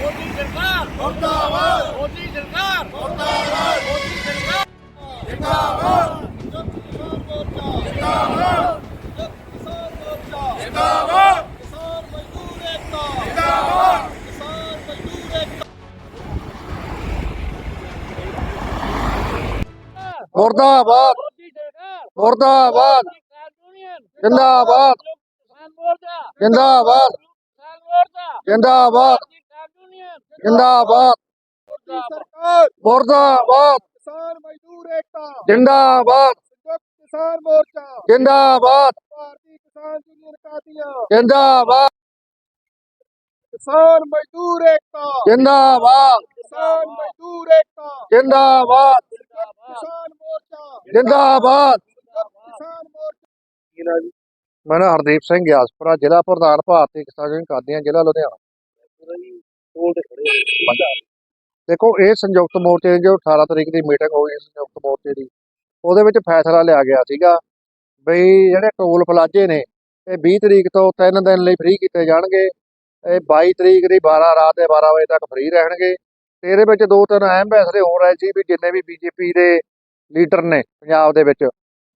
ਮੋਦੀ ਸਰਕਾਰ ਮੁਰਦਾਬਾਦ ਮੋਦੀ ਸਰਕਾਰ ਮੁਰਦਾਬਾਦ ਮੋਦੀ ਸਰਕਾਰ ਜਿੰਦਾਬਾਦ ਜਿੰਦਾਬਾਦ ਕਿਸਾਨ ਮੋਰਚਾ ਜਿੰਦਾਬਾਦ ਕਿਸਾਨ ਮਜ਼ਦੂਰ ਏਕਤਾ ਜਿੰਦਾਬਾਦ ਕਿਸਾਨ ਮਜ਼ਦੂਰ ਏਕਤਾ ਮੁਰਦਾਬਾਦ। ਮੁਰਦਾਬਾਦ। ਜਿੰਦਾਬਾਦ। ਜਿੰਦਾਬਾਦ। ਜਿੰਦਾਬਾਦ। ਜਿੰਦਾਬਾਦ। ਸਰਕਾਰ। ਮੁਰਦਾਬਾਦ। ਕਿਸਾਨ ਮਜ਼ਦੂਰ ਏਕਤਾ। ਜਿੰਦਾਬਾਦ। ਸੰਯੁਕਤ ਕਿਸਾਨ ਮੋਰਚਾ। ਜਿੰਦਾਬਾਦ। ਭਾਰਤੀ ਕਿਸਾਨ ਯੂਨੀਅਨ ਕਾਦੀਆਂ। ਜਿੰਦਾਬਾਦ। ਕਿਸਾਨ ਮਜ਼ਦੂਰ ਏਕਤਾ। ਜਿੰਦਾਬਾਦ। ਕਿਸਾਨ ਮਜ਼ਦੂਰ ਏਕਤਾ। ਜਿੰਦਾਬਾਦ। ਕਿਸਾਨ ਮੋਰਚਾ। ਜਿੰਦਾਬਾਦ। ਕਿਸਾਨ ਮੋਰਚਾ। ਮੈਂ ਨਾ ਹਰਦੀਪ ਸਿੰਘ ਗਿਆਸਪੁਰਾ, ਜ਼ਿਲ੍ਹਾ ਪ੍ਰਧਾਨ ਭਾਰਤੀ ਕਿਸਾਨ ਯੂਨੀਅਨ, ਕਾਦੀਆਂ, ਜ਼ਿਲ੍ਹਾ ਲੁਧਿਆਣਾ। ਦੇਖੋ, ਇਹ ਸੰਯੁਕਤ ਮੋਰਚੇ ਦੀ ਜੋ 18 ਤਰੀਕ ਦੀ ਮੀਟਿੰਗ ਹੋਈ ਸੰਯੁਕਤ ਮੋਰਚੇ ਦੀ, ਉਹਦੇ ਵਿੱਚ ਫੈਸਲਾ ਲਿਆ ਗਿਆ ਸੀਗਾ ਬਈ ਜਿਹੜੇ ਟੋਲ ਪਲਾਜ਼ੇ ਨੇ, ਇਹ 20 ਤਰੀਕ ਤੋਂ 3 ਦਿਨ ਲਈ ਫ੍ਰੀ ਕੀਤੇ ਜਾਣਗੇ, ਇਹ 22 ਤਰੀਕ ਦੀ 12 ਰਾਤ ਦੇ 12 ਵਜੇ ਤੱਕ ਫ੍ਰੀ ਰਹਿਣਗੇ। ਤੇ ਇਹਦੇ ਵਿੱਚ ਦੋ ਤਿੰਨ ਅਹਿਮ ਫੈਸਲੇ ਹੋ ਰਹੇ ਸੀ ਵੀ ਜਿੰਨੇ ਵੀ ਬੀਜੇਪੀ ਦੇ ਲੀਡਰ ਨੇ ਪੰਜਾਬ ਦੇ ਵਿੱਚ,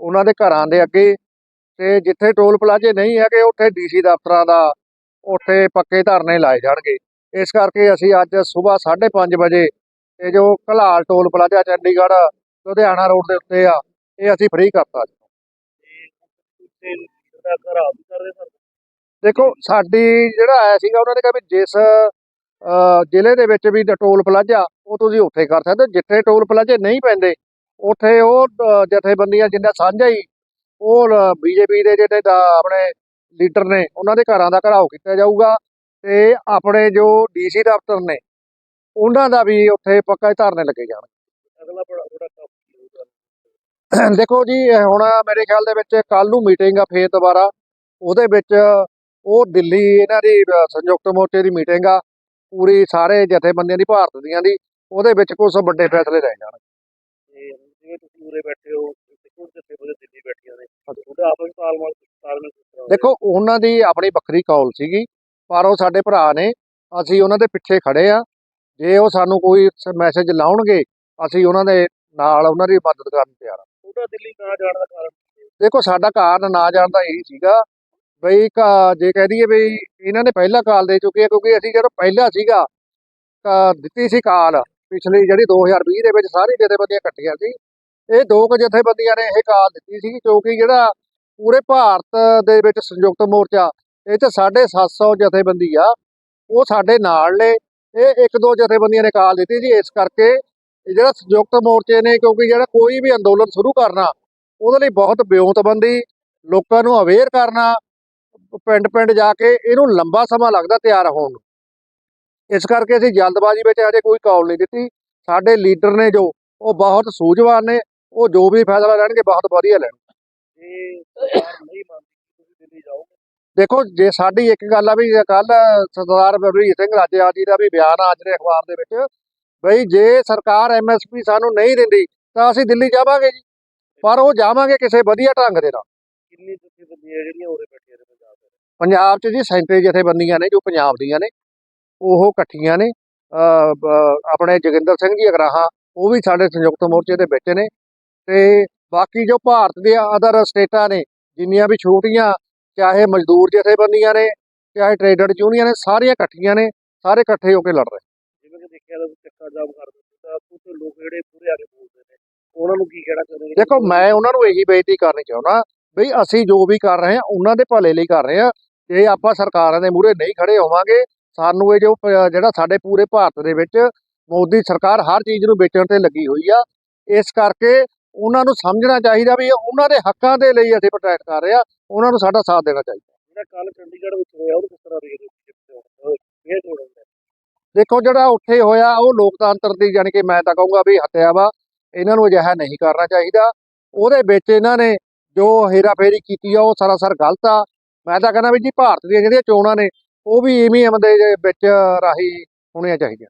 ਉਹਨਾਂ ਦੇ ਘਰਾਂ ਦੇ ਅੱਗੇ ਤੇ ਜਿੱਥੇ ਟੋਲ ਪਲਾਜ਼ੇ ਨਹੀਂ ਹੈਗੇ, ਉੱਥੇ ਡੀਸੀ ਦਫ਼ਤਰਾਂ ਦਾ, ਉੱਥੇ ਪੱਕੇ ਧਰਨੇ ਲਾਏ ਜਾਣਗੇ। ਇਸ ਕਰਕੇ ਅਸੀਂ ਅੱਜ ਸਵੇਰ 5:30 ਵਜੇ ਇਹ ਜੋ Kalal toll plaza Chandigarh, Ludhiana road ਦੇ ਉੱਤੇ ਆ, ਇਹ ਅਸੀਂ ਫ੍ਰੀ ਕਰਤਾ ਦੇਖੋ, ਸਾਡੀ ਜਿਹੜਾ ਆਇਆ ਸੀਗਾ, ਉਹਨਾਂ ਨੇ ਕਿਹਾ ਵੀ ਜਿਸ ਜ਼ਿਲ੍ਹੇ ਦੇ ਵਿੱਚ ਵੀ ਟੋਲ ਪਲਾਜ਼ਾ, ਉਹ ਤੁਸੀਂ ਉੱਥੇ ਕਰ ਸਕਦੇ ਜਿੱਥੇ ਟੋਲ ਪਲਾਜ਼ੇ ਨਹੀਂ ਪੈਂਦੇ, ਉੱਥੇ ਉਹ ਜਥੇਬੰਦੀਆਂ ਜਿੰਨਾ ਸਾਂਝਾ ਹੀ ਉਹ ਬੀਜੇਪੀ ਦੇ ਜਿਹੜੇ ਆਪਣੇ ਲੀਡਰ ਨੇ ਉਹਨਾਂ ਦੇ ਘਰਾਂ ਦਾ ਘਰਾਓ ਕੀਤਾ ਜਾਊਗਾ ਤੇ ਆਪਣੇ ਜੋ ਡੀਸੀ ਦਫ਼ਤਰ ਨੇ ਉਹਨਾਂ ਦਾ ਵੀ ਉੱਥੇ ਪੱਕਾ ਧਰਨੇ ਲੱਗੇ ਜਾਣਗੇ। ਅਗਲਾ ਬੜਾ ਬੜਾ ਕੰਮ ਦੇਖੋ ਜੀ ਹੁਣ ਮੇਰੇ ਖਿਆਲ ਦੇ ਵਿੱਚ ਕੱਲ ਨੂੰ ਮੀਟਿੰਗ ਆ ਫੇਰ ਦੁਬਾਰਾ ਉਹਦੇ ਵਿੱਚ ਉਹ ਦਿੱਲੀ ਇਹਨਾਂ ਦੀ ਸੰਯੁਕਤ ਮੋਰਚੇ ਦੀ ਮੀਟਿੰਗ ਆ ਪੂਰੀ ਸਾਰੇ ਜਥੇਬੰਦੀਆਂ ਦੀ ਭਾਰਤ ਦੀਆਂ ਦੀ ਉਹਦੇ ਵਿੱਚ ਕੁਝ ਵੱਡੇ ਫੈਸਲੇ ਲੈ ਜਾਣਗੇ। ਤੇ ਜਿਵੇਂ ਤੁਸੀਂ ਉਰੇ ਬੈਠੇ ਹੋ ਕਿਉਂ ਜਿੱਥੇ ਬੋਲੇ ਦਿੱਲੀ ਬੈਠੀਆਂ ਨੇ। ਉਹਦਾ ਆਪਸ ਵਿੱਚ ਤਾਲਮੇਲ ਤਾਲਮੇਲ ਕਿਸ ਤਰ੍ਹਾਂ ਦੇਖੋ ਉਹਨਾਂ ਦੀ ਆਪਣੀ ਵੱਖਰੀ ਕੌਲ ਸੀਗੀ ਪਰ ਉਹ ਸਾਡੇ ਭਰਾ ਨੇ ਅਸੀਂ ਉਹਨਾਂ ਦੇ ਪਿੱਛੇ ਖੜੇ ਆ। ਜੇ ਉਹ ਸਾਨੂੰ ਕੋਈ ਮੈਸੇਜ ਲਾਉਣਗੇ ਅਸੀਂ ਉਹਨਾਂ ਦੇ ਨਾਲ ਉਹਨਾਂ ਦੀ ਮਦਦ ਕਰਨ ਤਿਆਰ ਆ। ਉਹਦਾ ਦਿੱਲੀ ਨਾ ਜਾਣ ਦਾ ਕਾਰਨ ਦੇਖੋ ਸਾਡਾ ਕਾਰਨ ਨਾ ਜਾਣ ਦਾ ਇਹੀ ਸੀਗਾ ਬਈ ਜੇ ਕਹਿ ਦਈਏ ਬਈ ਇਹਨਾਂ ਨੇ ਪਹਿਲਾਂ ਕਾਲ ਦੇ ਚੁੱਕੇ ਆ ਕਿਉਂਕਿ ਅਸੀਂ ਜਦੋਂ ਪਹਿਲਾਂ ਸੀਗਾ ਦਿੱਤੀ ਸੀ ਕਾਲ ਪਿਛਲੀ ਜਿਹੜੀ 2020 ਦੇ ਵਿੱਚ ਸਾਰੀ ਜਥੇਬੰਦੀਆਂ ਇਕੱਠੀਆਂ ਸੀ ਇਹ ਦੋ ਕੁ ਜਥੇਬੰਦੀਆਂ ਨੇ ਇਹ ਕਾਲ ਦਿੱਤੀ ਸੀ ਕਿਉਂਕਿ ਜਿਹੜਾ ਪੂਰੇ ਭਾਰਤ ਦੇ ਵਿੱਚ ਸੰਯੁਕਤ ਮੋਰਚਾ, ਇਹ ਚ 750 ਜਥੇਬੰਦੀ ਆ, ਉਹ ਸਾਡੇ ਨਾਲ ਨੇ, ਇਹ ਇੱਕ ਦੋ ਜਥੇਬੰਦੀਆਂ ਨੇ ਕਾਲ ਦਿੱਤੀ ਸੀ ਇਸ ਕਰਕੇ ਜਿਹੜਾ ਸੰਯੁਕਤ ਮੋਰਚੇ ਨੇ ਕਿਉਂਕਿ ਜਿਹੜਾ ਕੋਈ ਵੀ ਅੰਦੋਲਨ ਸ਼ੁਰੂ ਕਰਨਾ, ਉਹਦੇ ਲਈ ਬਹੁਤ ਬਿਉਂਤਬੰਦੀ, ਲੋਕਾਂ ਨੂੰ ਅਵੇਅਰ ਕਰਨਾ ਪਿੰਡ ਪਿੰਡ ਜਾ ਕੇ ਇਹਨੂੰ ਲੰਬਾ ਸਮਾਂ ਲੱਗਦਾ ਤਿਆਰ ਹੋਣ ਨੂੰ। ਇਸ ਕਰਕੇ ਅਸੀਂ ਜਲਦਬਾਜ਼ੀ ਵਿੱਚ ਅਜੇ ਕੋਈ ਕਾਲ ਨਹੀਂ ਦਿੱਤੀ, ਸਾਡੇ ਲੀਡਰ ਨੇ ਜੋ, ਉਹ ਬਹੁਤ ਸੂਝਵਾਨ ਨੇ ਉਹ ਜੋ ਵੀ ਫੈਸਲਾ ਲੈਣਗੇ ਬਹੁਤ ਵਧੀਆ ਲੈਣ ਜੇ ਸਰਕਾਰ ਨਹੀਂ ਮੰਨਦੀ ਕਿ ਤੁਸੀਂ ਦਿੱਲੀ ਜਾਓਗੇ। ਦੇਖੋ ਜੇ ਸਾਡੀ ਇੱਕ ਗੱਲ ਆ ਵੀ ਕੱਲ ਸਰਦਾਰ ਬਲਵੀਰ ਸਿੰਘ ਰਾਜੇਵਾਲ ਜੀ ਦਾ ਵੀ ਬਿਆਨ ਆ ਦੇ ਅਖਬਾਰ ਦੇ ਵਿੱਚ ਬਈ ਜੇ ਸਰਕਾਰ ਐਮਐਸਪੀ ਸਾਨੂੰ ਨਹੀਂ ਦਿੰਦੀ ਤਾਂ ਅਸੀਂ ਦਿੱਲੀ ਜਾਵਾਂਗੇ ਜੀ। ਪਰ ਉਹ ਜਾਵਾਂਗੇ ਕਿਸੇ ਵਧੀਆ ਢੰਗ ਦੇ ਨਾਲ। ਕਿੰਨੀ ਜਥੇਬੰਦੀਆਂ ਜਿਹੜੀਆਂ ਉਰੇ ਬੈਠੀਆਂ ਨੇ ਪੰਜਾਬ ਦੇ। ਪੰਜਾਬ 'ਚ ਜੀ ਸੈਂਟਰੀ ਜਥੇਬੰਦੀਆਂ ਨੇ ਜੋ ਪੰਜਾਬ ਦੀਆਂ ਨੇ ਉਹ ਇਕੱਠੀਆਂ ਨੇ। ਆਪਣੇ ਜੋਗਿੰਦਰ ਸਿੰਘ ਜੀ ਅਗਰਾਹਾਂ ਉਹ ਵੀ ਸਾਡੇ ਸੰਯੁਕਤ ਮੋਰਚੇ ਦੇ ਵਿੱਚ ਨੇ। ਤੇ ਬਾਕੀ ਜੋ ਭਾਰਤ ਦੇ ਅਦਰ ਸਟੇਟਾਂ ਨੇ ਜਿੰਨੀਆਂ ਵੀ ਛੋਟੀਆਂ ਚਾਹੇ ਮਜ਼ਦੂਰ ਜਥੇਬੰਦੀਆਂ ਨੇ ਚਾਹੇ ਟ੍ਰੇਡਰ ਯੂਨੀਅਨ ਨੇ ਸਾਰੀਆਂ ਇਕੱਠੀਆਂ ਨੇ ਸਾਰੇ ਇਕੱਠੇ ਹੋ ਕੇ ਲੜ ਰਹੇ। ਜਿਵੇਂ ਕਿ ਦੇਖਿਆ ਤਾਂ ਚੱਕਾ ਜਾਮ ਕਰ ਦਿੰਦੇ ਤਾਂ ਕੁਝ ਲੋਕ ਜਿਹੜੇ ਪੂਰੇ ਆ ਕੇ ਬੋਲਦੇ ਨੇ। ਉਹਨਾਂ ਨੂੰ ਕੀ ਕਹਿਣਾ ਚਾਹੁੰਦੇ ਦੇਖੋ ਮੈਂ ਉਹਨਾਂ ਨੂੰ ਇਹੀ ਬੇਨਤੀ ਕਰਨੀ ਚਾਹੁੰਦਾ ਵੀ ਅਸੀਂ ਜੋ ਵੀ ਕਰ ਰਹੇ ਹਾਂ ਉਹਨਾਂ ਦੇ ਭਲੇ ਲਈ ਕਰ ਰਹੇ ਹਾਂ। ਜੇ ਆਪਾਂ ਸਰਕਾਰਾਂ ਦੇ ਮੂਹਰੇ ਨਹੀਂ ਖੜੇ ਹੋਵਾਂਗੇ ਸਾਨੂੰ ਇਹ ਜੋ ਜਿਹੜਾ ਸਾਡੇ ਪੂਰੇ ਭਾਰਤ ਦੇ ਵਿੱਚ ਮੋਦੀ ਸਰਕਾਰ ਹਰ ਚੀਜ਼ ਨੂੰ ਵੇਚਣ ਤੇ ਲੱਗੀ ਹੋਈ ਆ ਇਸ ਕਰਕੇ ਉਹਨਾਂ ਨੂੰ ਸਮਝਣਾ ਚਾਹੀਦਾ ਵੀ ਉਹਨਾਂ ਦੇ ਹੱਕਾਂ ਦੇ ਲਈ ਅਸੀਂ ਪ੍ਰੋਟੈਕਟ ਕਰ ਰਹੇ ਆ ਉਹਨਾਂ ਨੂੰ ਸਾਡਾ ਸਾਥ ਦੇਣਾ ਚਾਹੀਦਾ। ਜਿਹੜਾ ਕੱਲ ਚੰਡੀਗੜ੍ਹ ਵਿੱਚ ਹੋਇਆ ਉਹਨੂੰ ਕਿਸ ਤਰ੍ਹਾਂ ਦੇਖਦੇ ਹੋ ਇਹ ਦਾ ਦੇਖੋ ਜਿਹੜਾ ਉੱਥੇ ਹੋਇਆ ਉਹ ਲੋਕਤੰਤਰ ਦੀ ਜਾਣੀ ਕਿ ਮੈਂ ਤਾਂ ਕਹੂੰਗਾ ਵੀ ਹੱਤਿਆ ਵਾ ਇਹਨਾਂ ਨੂੰ ਅਜਿਹਾ ਨਹੀਂ ਕਰਨਾ ਚਾਹੀਦਾ। ਉਹਦੇ ਵਿੱਚ ਇਹਨਾਂ ਨੇ ਜੋ ਹੇਰਾਫੇਰੀ ਕੀਤੀ ਆ ਉਹ ਸਰਾਸਰ ਗਲਤ ਆ। ਮੈਂ ਤਾਂ ਕਹਿੰਦਾ ਵੀ ਜੀ ਭਾਰਤ ਦੀਆਂ ਜਿਹੜੀਆਂ ਚੋਣਾਂ ਨੇ ਉਹ ਵੀ ਈਵੀਐਮ ਦੇ ਵਿੱਚ ਰਾਹੀਂ ਹੋਣੀਆਂ ਚਾਹੀਦੀਆਂ।